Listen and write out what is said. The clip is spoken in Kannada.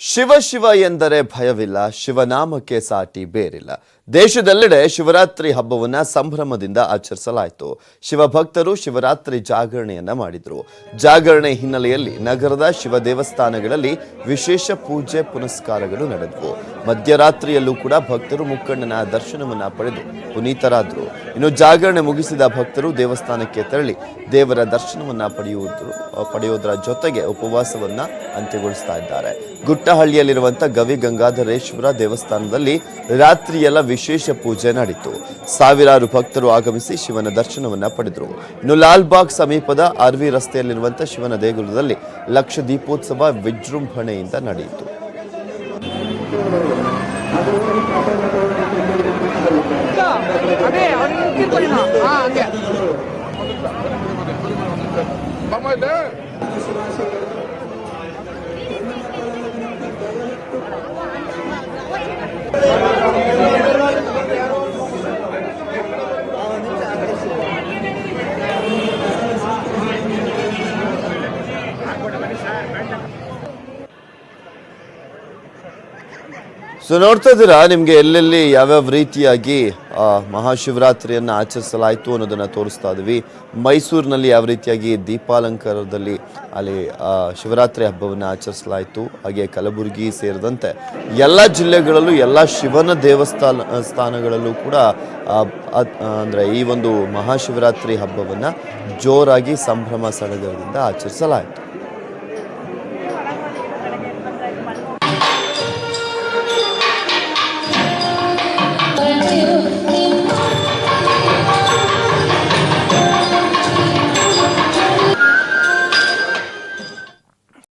ಶಿವ ಶಿವ ಎಂದರೆ ಭಯವಿಲ್ಲ, ಶಿವನಾಮಕ್ಕೆ ಸಾಟಿ ಬೇರಿಲ್ಲ. ದೇಶದೆಲ್ಲೆಡೆ ಶಿವರಾತ್ರಿ ಹಬ್ಬವನ್ನ ಸಂಭ್ರಮದಿಂದ ಆಚರಿಸಲಾಯಿತು. ಶಿವಭಕ್ತರು ಶಿವರಾತ್ರಿ ಜಾಗರಣೆಯನ್ನ ಮಾಡಿದ್ರು. ಜಾಗರಣೆ ಹಿನ್ನೆಲೆಯಲ್ಲಿ ನಗರದ ಶಿವ ದೇವಸ್ಥಾನಗಳಲ್ಲಿ ವಿಶೇಷ ಪೂಜೆ ಪುನಸ್ಕಾರಗಳು ನಡೆದವು. ಮಧ್ಯರಾತ್ರಿಯಲ್ಲೂ ಕೂಡ ಭಕ್ತರು ಮುಕ್ಕಣ್ಣನ ದರ್ಶನವನ್ನು ಪಡೆದು ಪುನೀತರಾದರು. ಇನ್ನು ಜಾಗರಣೆ ಮುಗಿಸಿದ ಭಕ್ತರು ದೇವಸ್ಥಾನಕ್ಕೆ ತೆರಳಿ ದೇವರ ದರ್ಶನವನ್ನ ಪಡೆಯುವುದು ಪಡೆಯೋದರ ಜೊತೆಗೆ ಉಪವಾಸವನ್ನ ಅಂತ್ಯಗೊಳಿಸ್ತಾ ಇದ್ದಾರೆ. ಗುಟ್ಟಹಳ್ಳಿಯಲ್ಲಿರುವಂಥ ಗವಿ ಗಂಗಾಧರೇಶ್ವರ ದೇವಸ್ಥಾನದಲ್ಲಿ ರಾತ್ರಿಯೆಲ್ಲ ವಿಶೇಷ ಪೂಜೆ ನಡೆಯಿತು ಸಾವಿರಾರು ಭಕ್ತರು ಆಗಮಿಸಿ ಶಿವನ ದರ್ಶನವನ್ನ ಪಡೆದರು. ಇನ್ನು ಲಾಲ್ಬಾಗ್ ಸಮೀಪದ ಆರ್ವಿ ರಸ್ತೆಯಲ್ಲಿರುವಂಥ ಶಿವನ ದೇಗುಲದಲ್ಲಿ ಲಕ್ಷ ದೀಪೋತ್ಸವ ವಿಜೃಂಭಣೆಯಿಂದ ನಡೆಯಿತು. கீழ்படினா ஆ அங்கே பாமா இது Thank you. ಸೊ ನೋಡ್ತಾ ಇದ್ದೀರಾ, ನಿಮಗೆ ಎಲ್ಲೆಲ್ಲಿ ಯಾವ್ಯಾವ ರೀತಿಯಾಗಿ ಮಹಾಶಿವರಾತ್ರಿಯನ್ನು ಆಚರಿಸಲಾಯಿತು ಅನ್ನೋದನ್ನು ತೋರಿಸ್ತಾ ಇದ್ವಿ. ಮೈಸೂರಿನಲ್ಲಿ ಯಾವ ರೀತಿಯಾಗಿ ದೀಪಾಲಂಕಾರದಲ್ಲಿ ಅಲ್ಲಿ ಶಿವರಾತ್ರಿ ಹಬ್ಬವನ್ನು ಆಚರಿಸಲಾಯಿತು, ಹಾಗೆ ಕಲಬುರಗಿ ಸೇರಿದಂತೆ ಎಲ್ಲ ಜಿಲ್ಲೆಗಳಲ್ಲೂ, ಎಲ್ಲ ಶಿವನ ದೇವಸ್ಥಾನ, ಸ್ಥಾನಗಳಲ್ಲೂ ಕೂಡ ಅಂದ್ರೆ ಈ ಒಂದು ಮಹಾಶಿವರಾತ್ರಿ ಹಬ್ಬವನ್ನು ಜೋರಾಗಿ ಸಂಭ್ರಮ ಸಡಗರದಿಂದ ಆಚರಿಸಲಾಯಿತು.